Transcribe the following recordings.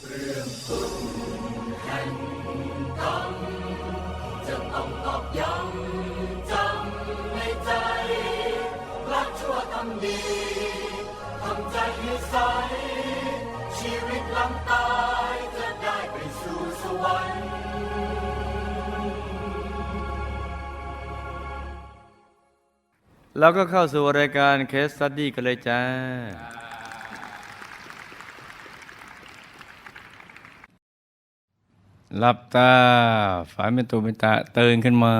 จะต้องตอกย้ำจำในใจรักชั่วทำดีทำใจให้ใส ชีวิตหลังตายจะได้ไปสู่สวรรค์เราก็เข้าสู่รายการเคส e ั t ดี้กันเลยจ้า หลับตา ฝันเป็นตูเป็นตาตื่นขึ้นมา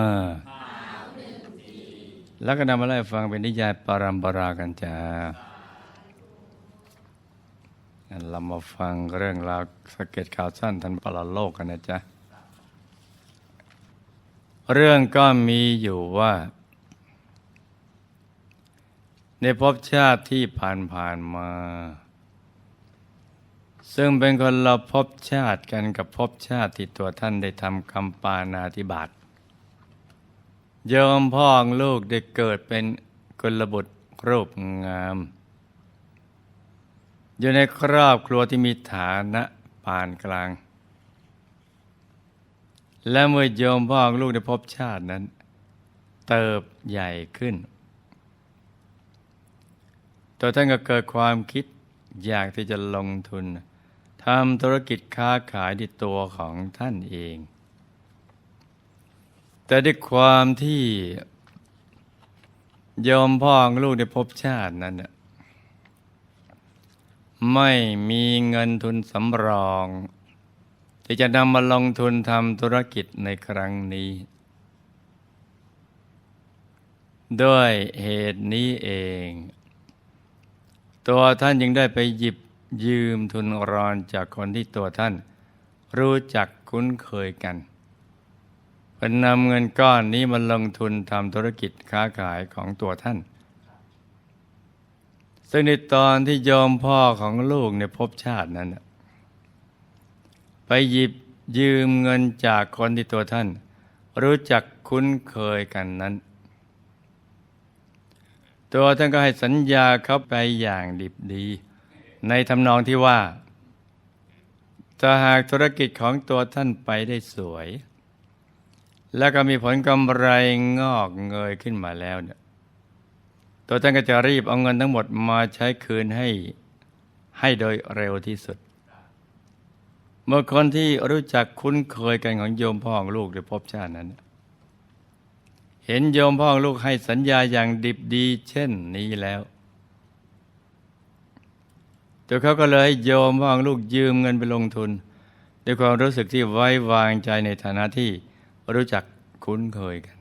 แล้วก็นำมาไล่ฟังเป็นนิยายปรัมปรากันจ้างั้นเรามาฟังเรื่องราวสะเก็ตข่าวสั้นทันปรโลกกันนะจ๊ะ เรื่องก็มีอยู่ว่า ในภพชาติที่ผ่านผ่านๆมา ซึ่งเป็นคนละภพชาติกันกับภพชาติที่ตัวท่านได้ทำคำปานาธิบาตโยมพ่อของลูกได้เกิดเป็นกุลบุตรรูปงาม อยู่ในครอบครัวที่มีฐานะปานกลาง และเมื่อโยมพ่อของลูกได้พบชาตินั้น เติบใหญ่ขึ้น ตัวท่านก็เกิดความคิดอยากที่จะลงทุน ทำธุรกิจค้าขายที่ตัวของท่านเอง แต่ด้วยความที่โยมพ่อของลูกได้พบชาตินั้นน่ะไม่มีเงินทุนสำรองที่จะนำมาลงทุนทำธุรกิจในครั้งนี้ ด้วยเหตุนี้เอง ตัวท่านยังได้ไปหยิบ ยืมทุนรอนจากคนที่ตัวท่าน รู้จักคุ้นเคยกันเพื่อนำเงินก้อนนี้มาลงทุนทำธุรกิจค้าขายของตัวท่าน ซึ่งในตอนที่โยมพ่อของลูกในภพชาตินั้น ไปหยิบยืมเงินจากคนที่ตัวท่าน รู้จักคุ้นเคยกันนั้น ตัวท่านก็ให้สัญญาเขาไปอย่างดิบดี ในทำนองที่ว่าถ้าหากธุรกิจของตัวท่านไปได้สวย แล้วก็มีผลกำไรงอกเงยขึ้นมาแล้วเนี่ยตัวท่านก็จะรีบเอาเงินทั้งหมดมาใช้คืนให้ให้โดยเร็วที่สุด เมื่อคนที่รู้จักคุ้นเคยกันของโยมพ่อของลูกในภพชาตินั้น เห็นโยมพ่อของลูกให้สัญญาอย่างดิบดีเช่นนี้แล้ว ตัวเขาก็เลยให้โยมพ่อของลูกยืมเงินไปลงทุน ด้วยความรู้สึกที่ไว้วางใจในฐานะที่รู้จักคุ้นเคยกัน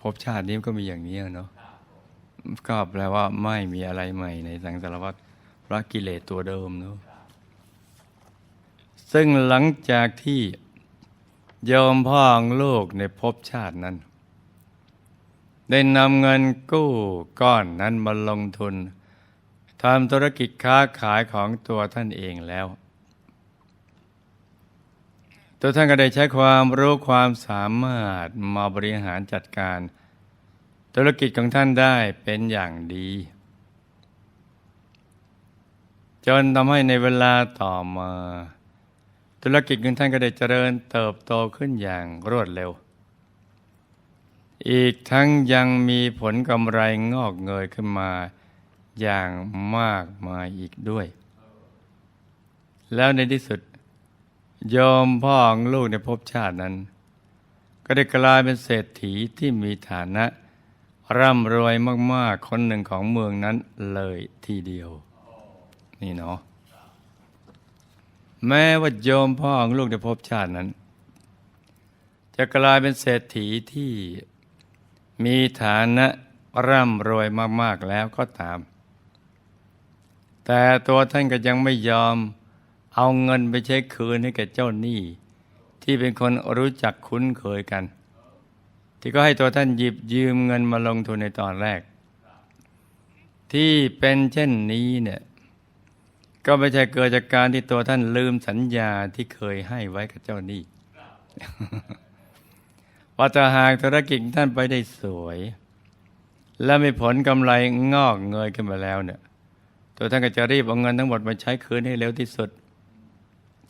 ภพชาตินี้ก็มีอย่างนี้เนาะก็แปลว่าไม่มีอะไรใหม่ในสังสารวัฏพระกิเลสตัวเดิมเนาะซึ่งหลังจากที่โยมพ่อของลูกในภพชาตินั้น ได้นำเงินกู้ก้อนนั้นมาลงทุน ทำธุรกิจค้าขายของตัวท่านเองแล้ว ตัวท่านก็ได้ใช้ความรู้ความสามารถมาบริหารจัดการ ธุรกิจของท่านได้เป็นอย่างดี จนทำให้ในเวลาต่อมา ธุรกิจของท่านก็ได้เจริญเติบโตขึ้นอย่างรวดเร็ว อีกทั้งยังมีผลกำไรงอกเงยขึ้นมา อย่างมากมายอีกด้วย แล้วในที่สุดโยมพ่อของลูกในภพชาตินั้น ก็ได้กลายเป็นเศรษฐีที่มีฐานะ ร่ำรวยมาก ๆ คนหนึ่งของเมืองนั้นเลยทีเดียว นี่เนาะแม้ว่าโยมพ่อของลูกในภพชาตินั้น จะกลายเป็นเศรษฐีที่มีฐานะร่ำรวยมาก ๆ แล้วก็ตาม แต่ตัวท่านก็ยังไม่ยอม เอาเงินไปใช้คืนให้แก่เจ้าหนี้ ที่เป็นคนรู้จักคุ้นเคยกัน ที่ก็ให้ตัวท่านหยิบยืมเงินมาลงทุนในตอนแรก ที่เป็นเช่นนี้เนี่ยก็ไม่ใช่เกิดจากการที่ตัวท่านลืมสัญญาที่เคยให้ไว้กับเจ้าหนี้ว่าถ้าหากธุรกิจท่านไปได้สวย และมีผลกำไรงอกเงยขึ้นมาแล้วเนี่ย ตัวท่านก็จะรีบเอาเงินทั้งหมดมาใช้คืนให้เร็วที่สุด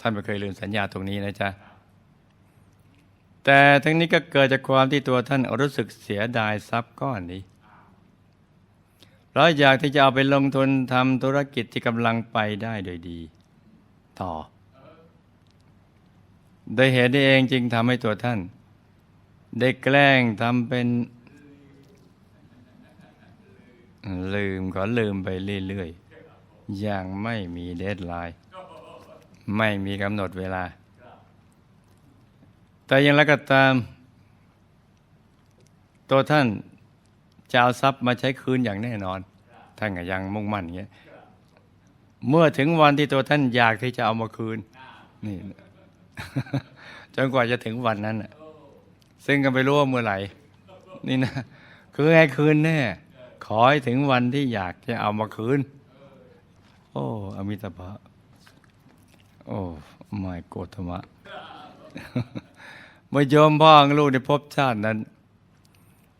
ท่านไม่เคยลืมสัญญาตรงนี้นะจ๊ะแต่ทั้งนี้ก็เกิดจากความที่ตัวท่านรู้สึกเสียดายทรัพย์ก้อนนี้เราอยากที่จะเอาไปลงทุนทำธุรกิจที่กำลังไปได้โดยดี ต่อ โดยเหตุนี้เองจึงทำให้ตัวท่าน ได้แกล้งทำเป็น ลืมก็ลืมไปเรื่อยๆ อย่างไม่มีเดทไลน์ไม่มีกำหนดเวลา แต่อยังไรก็ตาม ตัวท่านจะเอาทรัพย์มาใช้คืนอย่างแน่นอน ท่านก็ยังมุ่งมั่นอย่างเงี้ยเมื่อถึงวันที่ตัวท่านอยากที่จะเอามาคืนนี่จนกว่าจะถึงวันนั้นซึ่งก็ไม่รู้ว่าเมื่อไหร่ นี่นะ คือไงคืนแน่ ขอให้ถึงวันที่อยากจะเอามาคืน โอ้ อมิตาภะโอ้ไม่โกธมะเมื่อโยมพ่อของลูกในภพชาตินั้น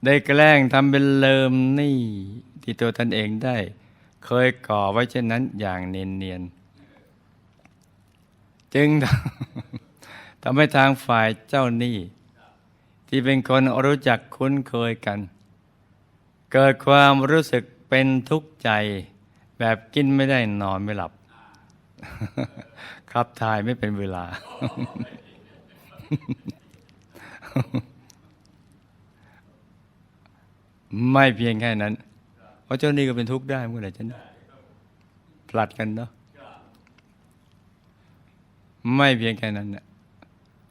ได้แกล้งทำเป็นเลิมหนี่ ที่ตัวท่านเองได้ เคยก่อไว้เช่นนั้นอย่างเนียนๆจึงทำให้ทางฝ่ายเจ้าหนี้ ที่เป็นคนรู้จักคุ้นเคยกัน เกิดความรู้สึกเป็นทุกข์ใจ แบบกินไม่ได้นอนไม่หลับ ครับทายไม่เป็นเวลา ไม่เพียงแค่นั้น เพราะเจ้านี้ก็เป็นทุกข์ได้เมื่อไหร่ฉันผลัดกันเนาะไม่เพียงแค่นั้นนะ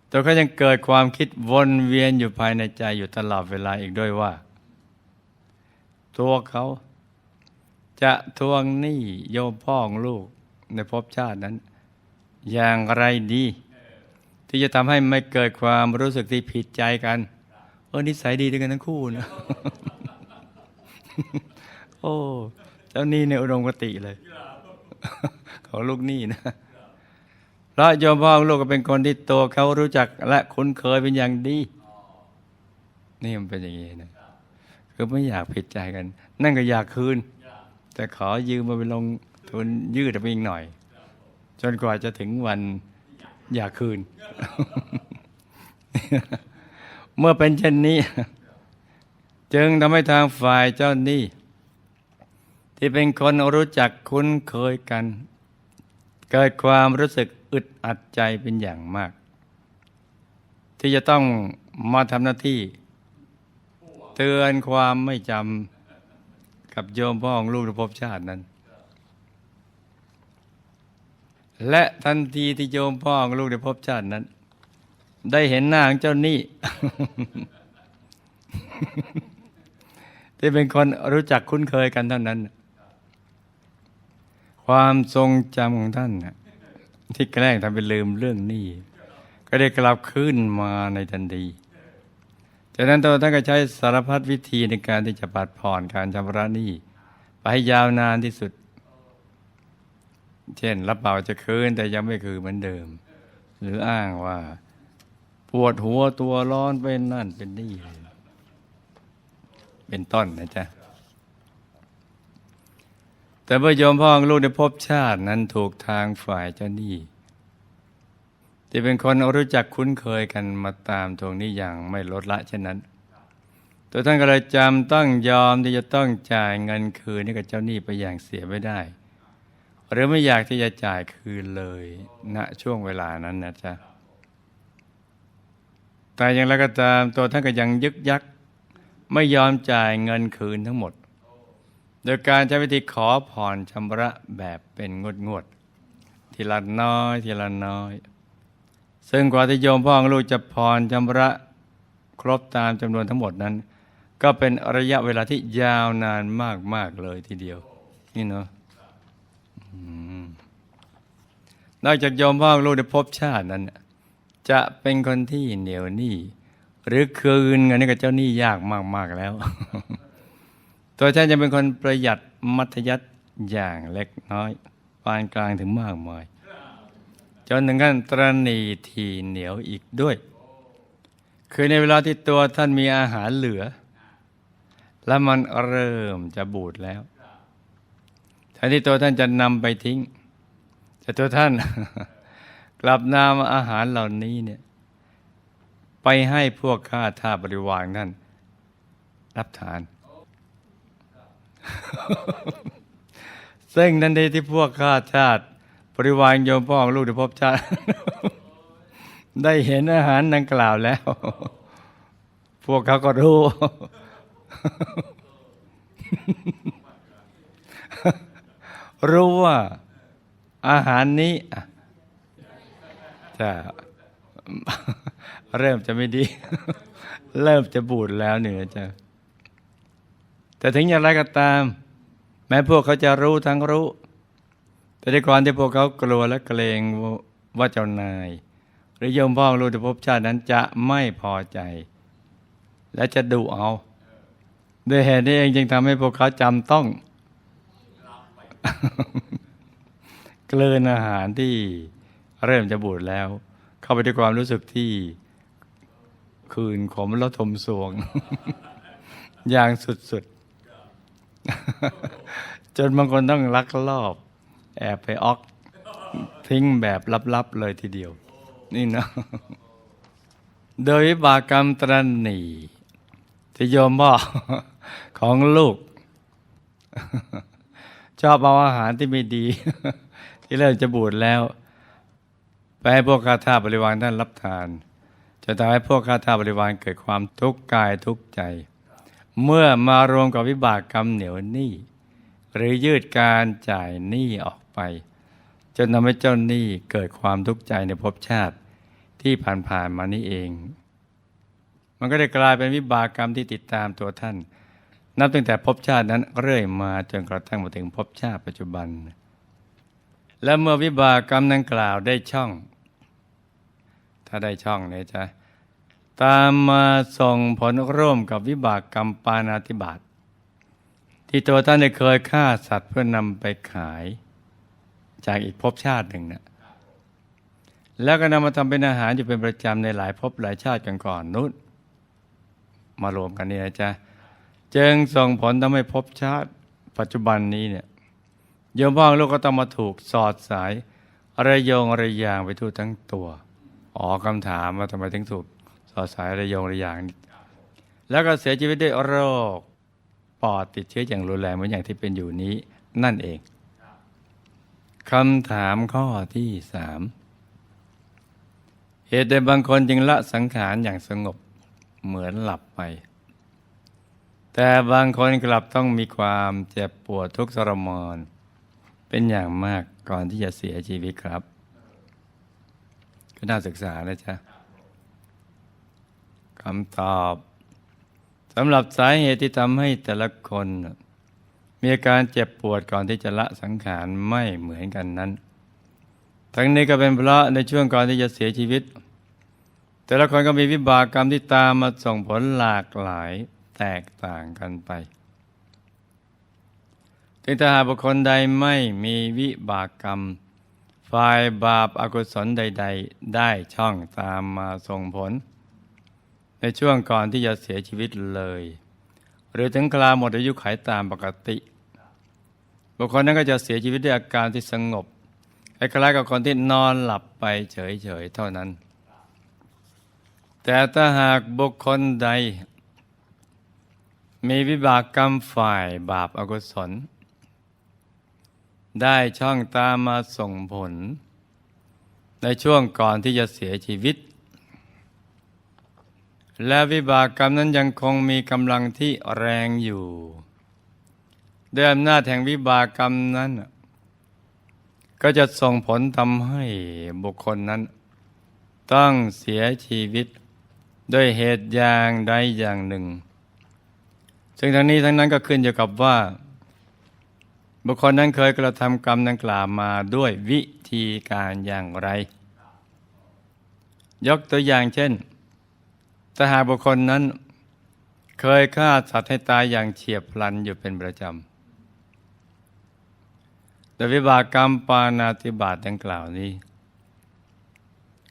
ตัวเขายังเกิดความคิดวนเวียนอยู่ภายในใจอยู่ตลอดเวลาอีกด้วยว่า ตัวเขา จะทวงหนี้โยมพ่อของลูกในภพชาตินั้น อย่างไรดี ที่จะทำให้ไม่เกิดความรู้สึกที่ผิดใจกันเออนิสัยดีด้วยกันทั้งคู่นะโอ้เจ้านี้ในอุดมคติเลย ของลูกหนี้นะเพราะโยมพ่อของลูกก็เป็นคนที่ตัวเขารู้จักและคุ้นเคยเป็นอย่างดีนี่มันเป็นอย่างนี้นะคือไม่อยากผิดใจกัน นั่นก็อยากคืน แต่ขอยืมมาไปลงทุนยืดไปอีกหน่อย จนกว่าจะถึงวันอยากคืน เมื่อเป็นเช่นนี้ จึงทำให้ทางฝ่ายเจ้าหนี้ ที่เป็นคนรู้จักคุ้นเคยกัน เกิดความรู้สึกอึดอัดใจเป็นอย่างมาก ที่จะต้องมาทำหน้าที่ เตือนความไม่จำ กับโยมพ่อของลูกในภพชาตินั้น และทันทีที่โยมพ่อของลูกในภพชาตินั้น ได้เห็นหน้าของเจ้าหนี้ที่เป็นคนรู้จักคุ้นเคยกันเท่านั้น ความทรงจำของท่านน่ะที่แกล้งทำเป็นลืมเรื่องหนี้ก็ได้กลับขึ้นมาในทันที จากนั้นตัวท่านก็ใช้สารพัดวิธีในการที่จะปัดผ่อนการชำระหนี้ไปให้ยาวนานที่สุด เช่น รับเป่าจะคืนแต่ยังไม่คืนเหมือนเดิม หรืออ้างว่า ปวดหัวตัวร้อนเป็นนั่นเป็นนี่ เป็นต้นนะจ๊ะ แต่เมื่อโยมพ่อของลูกในภพชาตินั้นถูกทางฝ่ายเจ้าหนี้ ที่เป็นคนรู้จักคุ้นเคยกันมาตามทวงนี้อย่างไม่ลดละเช่นนั้น ตัวท่านก็เลยจำต้องยอมที่จะต้องจ่ายเงินคืนให้กับเจ้าหนี้ไปอย่างเสียไม่ได้ หรือไม่อยากที่จะจ่ายคืนเลยณช่วงเวลานั้นนะจ๊ะแต่อย่างไรก็ตามตัวท่านก็ยังยึกยักไม่ยอมจ่ายเงินคืนทั้งหมด โดยการใช้วิธีขอผ่อนชำระแบบเป็นงวดงวดๆทีละน้อย ทีละน้อย ซึ่งกว่าที่โยมพ่อของลูกจะผ่อนชำระครบตามจำนวนทั้งหมดนั้น ก็เป็นระยะเวลาที่ยาวนานมาก ๆ เลยทีเดียว นี่เนาะนอกจากโยมพ่องลูกได้พบชาตินั้น จะเป็นคนที่เหนียวหนี้หรือคืนเงินให้กับเจ้าหนี้ยากมาก ๆ แล้ว ตัวท่านจะเป็นคนประหยัดมัธยัติอย่างเล็กน้อยปานกลางถึงมากมาย นถึงขั้นตรณีทีเหนียวอีกด้วย คือในเวลาที่ตัวท่านมีอาหารเหลือ และมันเริ่มจะบูดแล้วแทนที่ตัวท่านจะนำไปทิ้ง แต่ตัวท่านกลับนำอาหารเหล่านี้เนี่ยไปให้พวกข้าทาบริวารนั่นรับทาน ซึ่งทันทีที่พวกข้าชาต บริวารโยมพ่อของลูกได้พบชาติได้เห็นอาหารดังกล่าวแล้ว พวกเขาก็รู้ รู้ว่าอาหารนี้จะเริ่มจะไม่ดี เริ่มจะบูดแล้วเหนือจะแต่ถึงอย่างไรก็ตาม แม้พวกเขาจะรู้ทั้งรู้ แต่ในก่อนที่พวกเขากลัวและเกรงว่าเจ้านาย หรือโยมพ่อรู้ที่ภพชาตินั้นจะไม่พอใจ และจะดุเอาด้วยเหตุนี้เองจึงทำให้พวกเขาจำต้องเกลืนอาหารที่เริ่มจะบูดแล้ว เข้าไปด้วยความรู้สึกที่คืนขมแล้วทมสวง อย่างสุดๆ จนบางคนต้องลักลอบ แอบไปออกทิ้งแบบลับ ๆ เลยทีเดียว นี่นะ โดยวิบากกรรมตรณีที่โยมพ่อของลูก ชอบเอาอาหารที่ไม่ดี ที่เริ่มจะบูดแล้ว ไปให้พวกข้าทาบริวารท่านรับทาน จะทำให้พวกข้าทาบริวารเกิดความทุกข์กายทุกข์ใจ เมื่อมารวมกับวิบากกรรมเหนียวหนี้หรือยืดการจ่ายหนี้ออก ไป จนทำให้เจ้าหนี้เกิดความทุกข์ใจในภพชาติที่ผ่านๆมานี้เอง มันก็ได้กลายเป็นวิบากกรรมที่ติดตามตัวท่าน นับตั้งแต่ภพชาตินั้นเรื่อยมาจนกระทั่งมาถึงภพชาติปัจจุบัน และเมื่อวิบากกรรมนั้นกล่าวได้ช่อง ถ้าได้ช่องเนี่ยจะตามมาส่งผลร่วมกับวิบากกรรมปานาติบาตที่ตัวท่านได้เคยฆ่าสัตว์เพื่อนำไปขาย จากอีกภพชาติหนึ่งนะแล้วก็นำมาทำเป็นอาหารอยู่เป็นประจำในหลายภพหลายชาติกันก่อนนู้นมารวมกันนี่นะจ๊ะจึงส่งผลทำให้ภพชาติปัจจุบันนี้เนี่ยโยมพ่อลูกก็ต้องมาถูกสอดสายระโยงระยางไปทั่วทั้งตัวอ๋อคำถามว่าทำไมถึงถูกสอดสายระโยงระยางนี่แล้วก็เสียชีวิตด้วยโรคปอดติดเชื้ออย่างรุนแรงเหมือนอย่างที่เป็นอยู่นี้นั่นเอง คำถามข้อที่สามเหตุใดบางคนจึงละสังขารอย่างสงบเหมือนหลับไป แต่บางคนกลับต้องมีความเจ็บปวดทุกข์ทรมานเป็นอย่างมากก่อนที่จะเสียชีวิตครับ ก็น่าศึกษานะจ๊ะคำตอบสำหรับสาเหตุที่ทำให้แต่ละคน มีอาการเจ็บปวดก่อนที่จะละสังขารไม่เหมือนกันนั้น ทั้งนี้ก็เป็นเพราะในช่วงก่อนที่จะเสียชีวิต แต่ละคนก็มีวิบากกรรมที่ตามมาส่งผลหลากหลายแตกต่างกันไปถึงถ้าหากบุคคลใดไม่มีวิบากกรรม ฝ่ายบาปอากุศลใด ๆ ได้ช่องตามมาส่งผล ในช่วงก่อนที่จะเสียชีวิตเลย หรือถึงคราหมดอายุขัยตามปกติ บุคคลนั้นก็จะเสียชีวิตด้วยอาการที่สงบคล้ายๆกับคนที่นอนหลับไปเฉยๆเท่านั้น แต่ถ้าหากบุคคลใด มีวิบากกรรมฝ่ายบาปอากุศล ได้ช่องตามมาส่งผล ในช่วงก่อนที่จะเสียชีวิต และวิบากกรรมนั้นยังคงมีกำลังที่แรงอยู่ ด้วยอำนาจแห่งวิบากกรรมนั้น ก็จะส่งผลทำให้บุคคลนั้น ต้องเสียชีวิตด้วยเหตุอย่างใดอย่างหนึ่ง ซึ่งทั้งนี้ทั้งนั้นก็ขึ้นอยู่กับว่า บุคคลนั้นเคยกระทำกรรมดังกล่าวมาด้วยวิธีการอย่างไร ยกตัวอย่างเช่นถ้าหากบุคคลนั้น เคยฆ่าสัตว์ให้ตายอย่างเฉียบพลันอยู่เป็นประจำ แต่วิบากกรรมปานาติบาตดังกล่าวนี้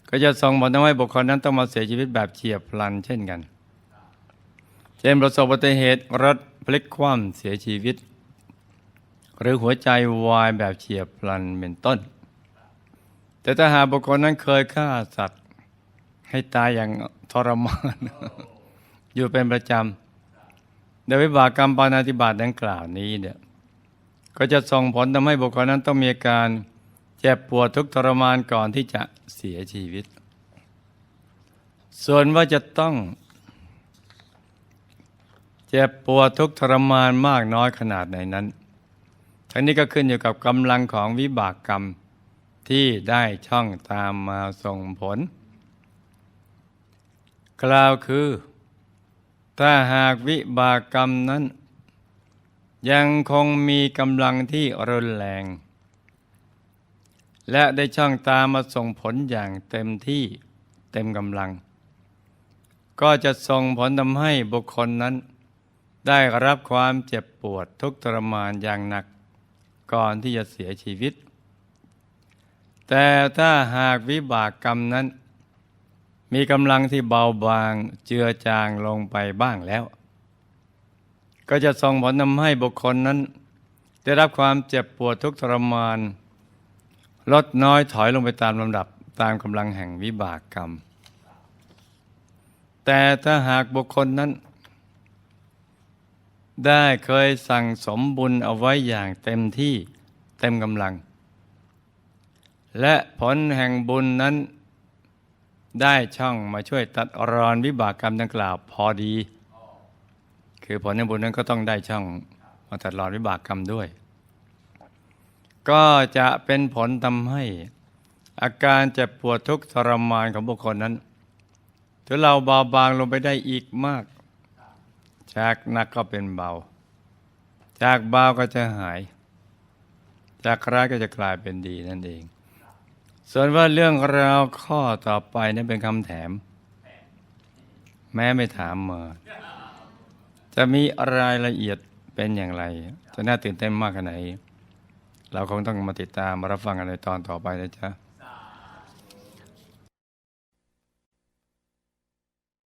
ก็จะส่งผลทำให้บุคคลนั้นต้องมาเสียชีวิตแบบเฉียบพลันเช่นกัน เช่นประสบอุบัติเหตุรถพลิกคว่ำเสียชีวิต หรือหัวใจวายแบบเฉียบพลันเป็นต้น แต่ถ้าหากบุคคลนั้นเคยฆ่าสัตว์ ให้ตายอย่างทรมานอยู่เป็นประจำโดยวิบากกรรมปานาติบาตดังกล่าวนี้เนี่ย ก็จะส่งผลทำให้บุคคลนั้นต้องมีอาการเจ็บปวดทุกทรมานก่อนที่จะเสียชีวิต ส่วนว่าจะต้องเจ็บปวดทุกทรมานมากน้อยขนาดไหนนั้น ทั้งนี้ก็ขึ้นอยู่กับกำลังของวิบากกรรมที่ได้ช่องตามมาส่งผล กล่าวคือ ถ้าหากวิบากกรรมนั้น ยังคงมีกำลังที่รุนแรง และได้ช่องตามมาส่งผลอย่างเต็มที่เต็มกำลัง ก็จะส่งผลทำให้บุคคลนั้น ได้รับความเจ็บปวดทุกข์ทรมานอย่างหนัก ก่อนที่จะเสียชีวิต แต่ถ้าหากวิบากกรรมนั้น มีกำลังที่เบาบางเจือจางลงไปบ้างแล้ว ก็จะส่งผลทำให้บุคคลนั้น ได้รับความเจ็บปวดทุกทรมาน ลดน้อยถอยลงไปตามลำดับตามกำลังแห่งวิบากกรรม แต่ถ้าหากบุคคลนั้น ได้เคยสั่งสมบุญเอาไว้อย่างเต็มที่เต็มกำลัง และผลแห่งบุญนั้นได้ช่องมาช่วยตัดรอนวิบากกรรมดังกล่าวพอดี คือผลแห่งบุญนั้นก็ต้องได้ช่องมาตัดรอนวิบากกรรมด้วย ก็จะเป็นผลทำให้ อาการเจ็บปวดทุกข์ทรมานของบุคคลนั้นถ้าเราเบาบางลงไปได้อีกมากจากหนักก็เป็นเบา จากเบาก็จะหาย จากร้ายก็จะกลายเป็นดีนั่นเอง ส่วนว่าเรื่องราวข้อต่อไปนั้นเป็นคำแถม แม้ไม่ถามมา จะมีรายละเอียดเป็นอย่างไร จะน่าตื่นเต้นมากขนาดไหน เราคงต้องมาติดตามมารับฟังกันในตอนต่อไปนะจ๊ะ